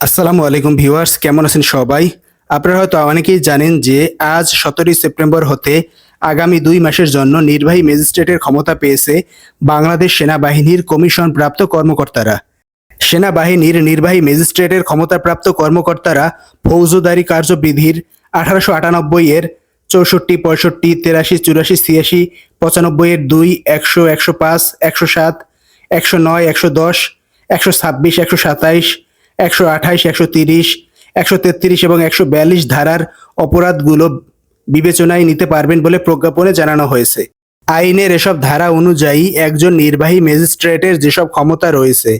আসসালামু আলাইকুম ভিউয়ার্স, কেমন আছেন সবাই? আপনারা হয়তো অনেকেই জানেন যে আজ সতেরোই সেপ্টেম্বর হতে আগামী দুই মাসের জন্য নির্বাহী ম্যাজিস্ট্রেটের ক্ষমতা পেয়েছে বাংলাদেশ সেনাবাহিনীর কমিশন প্রাপ্ত কর্মকর্তারা। সেনাবাহিনীর নির্বাহী ম্যাজিস্ট্রেটের ক্ষমতাপ্রাপ্ত কর্মকর্তারা ফৌজদারি কার্যবিধির আঠারোশো আটানব্বই এর চৌষট্টি, পঁয়ষট্টি, তেরাশি, চুরাশি, ছিয়াশি, পঁচানব্বই এর দুই, একশো একশো পাঁচ, একশো সাত, একশো নয়, একশো দশ, একশো ছাব্বিশ, একশো সাতাইশ একশো আঠাইশ একশো তিরিশ, একশো তেত্রিশ এবং একশো বিয়াল্লিশ ধারার অপরাধগুলো বিবেচনায় নিতে পারবেন বলে প্রজ্ঞাপনে জানানো হয়েছে। আইনের এসব ধারা অনুযায়ী একজন নির্বাহী ম্যাজিস্ট্রেটের যেসব ক্ষমতা রয়েছে,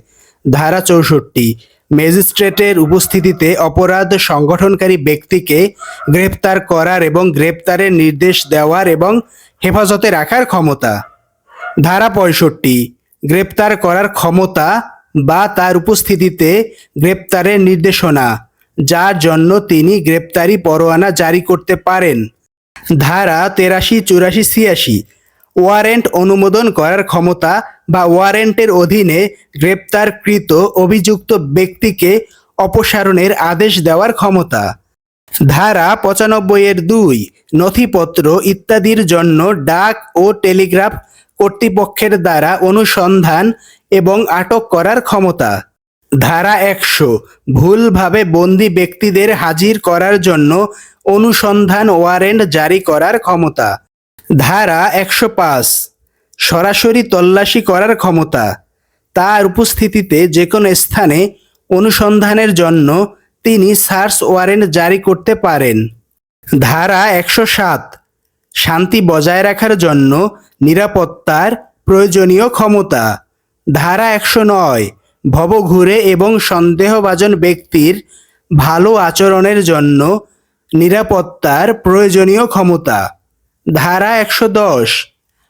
ধারা চৌষট্টি, ম্যাজিস্ট্রেটের উপস্থিতিতে অপরাধ সংগঠনকারী ব্যক্তিকে গ্রেপ্তার করার এবং গ্রেপ্তারের নির্দেশ দেওয়ার এবং হেফাজতে রাখার ক্ষমতা। ধারা পঁয়ষট্টি, গ্রেপ্তার করার ক্ষমতা বা তার উপস্থিতিতে গ্রেপ্তারের নির্দেশনা, যার জন্য তিনি গ্রেপ্তারি পরোয়ানা জারি করতে পারেন। ধারা তেরাশি, চুরাশি, ছিয়াশি। ওয়ারেন্ট অনুমোদন করার ক্ষমতা বা ওয়ারেন্টের অধীনে গ্রেপ্তারকৃত অভিযুক্ত ব্যক্তিকে অপসারণের আদেশ দেওয়ার ক্ষমতা। ধারা পঁচানব্বই এর দুই, নথিপত্র ইত্যাদির জন্য ডাক ও টেলিগ্রাফ কর্তৃপক্ষের দ্বারা অনুসন্ধান এবং আটক করার ক্ষমতা। ধারা একশো, ভুলভাবে বন্দি ব্যক্তিদের হাজির করার জন্য অনুসন্ধান ওয়ারেন্ট জারি করার ক্ষমতা। ধারা একশো পাঁচ, সরাসরি তল্লাশি করার ক্ষমতা। তার উপস্থিতিতে যে কোনো স্থানে অনুসন্ধানের জন্য তিনি সার্চ ওয়ারেন্ট জারি করতে পারেন। ধারা একশো সাত শান্তি বজায় রাখার জন্য নিরাপত্তার প্রয়োজনীয় ক্ষমতা। ধারা একশো নয় ভবঘুরে এবং সন্দেহভাজন ব্যক্তির ভালো আচরণের জন্য নিরাপত্তার প্রয়োজনীয় ক্ষমতা। ধারা একশো দশ,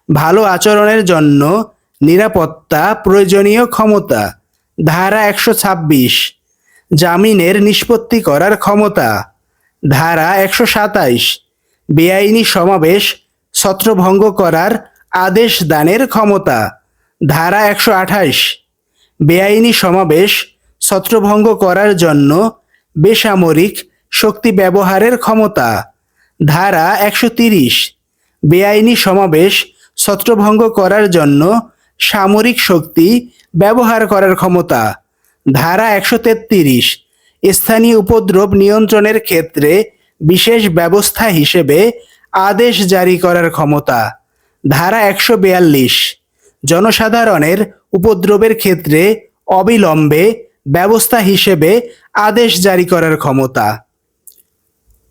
ভালো আচরণের জন্য নিরাপত্তা প্রয়োজনীয় ক্ষমতা। ধারা একশো ছাব্বিশ, জামিনের নিষ্পত্তি করার ক্ষমতা। ধারা একশো সাতাইশ বেআইনি সমাবেশ ছত্রভঙ্গ করার আদেশ দানের ক্ষমতা। ধারা একশো আঠাইশ বেআইনি সমাবেশ ছত্রভঙ্গ করার জন্য বেসামরিক শক্তি ব্যবহারের ক্ষমতা। ধারা একশো তিরিশ। বেআইনি সমাবেশ ছত্রভঙ্গ করার জন্য সামরিক শক্তি ব্যবহার করার ক্ষমতা। ধারা একশো তেত্রিশ। স্থানীয় উপদ্রব নিয়ন্ত্রণের ক্ষেত্রে বিশেষ ব্যবস্থা হিসেবে আদেশ জারি করার ক্ষমতা। ধারা একশো বিয়াল্লিশ, জনসাধারণের উপদ্রবের ক্ষেত্রে অবিলম্বে ব্যবস্থা হিসেবে আদেশ জারি করার ক্ষমতা।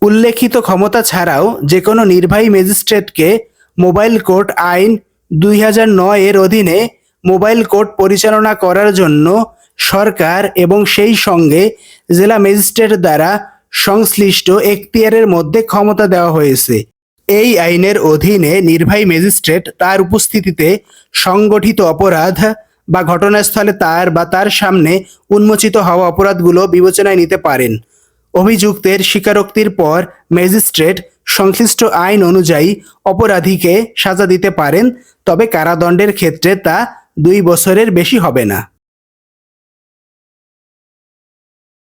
উল্লেখিত ক্ষমতা ছাড়াও যে কোনো নির্বাহী ম্যাজিস্ট্রেটকে মোবাইল কোর্ট আইন দুই হাজার নয় এর অধীনে মোবাইল কোর্ট পরিচালনা করার জন্য সরকার এবং সেই সঙ্গে জেলা ম্যাজিস্ট্রেট দ্বারা সংশ্লিষ্ট এখতিয়ারের মধ্যে ক্ষমতা দেওয়া হয়েছে। এই আইনের অধীনে নির্বাহী ম্যাজিস্ট্রেট তার উপস্থিতিতে সংগঠিত অপরাধ বা ঘটনাস্থলে তার বা তার সামনে উন্মোচিত হওয়া অপরাধগুলো বিবেচনায় নিতে পারেন। অভিযুক্তের স্বীকারোক্তির পর ম্যাজিস্ট্রেট সংশ্লিষ্ট আইন অনুযায়ী অপরাধীকে সাজা দিতে পারেন, তবে কারাদণ্ডের ক্ষেত্রে তা দুই বছরের বেশি হবে না।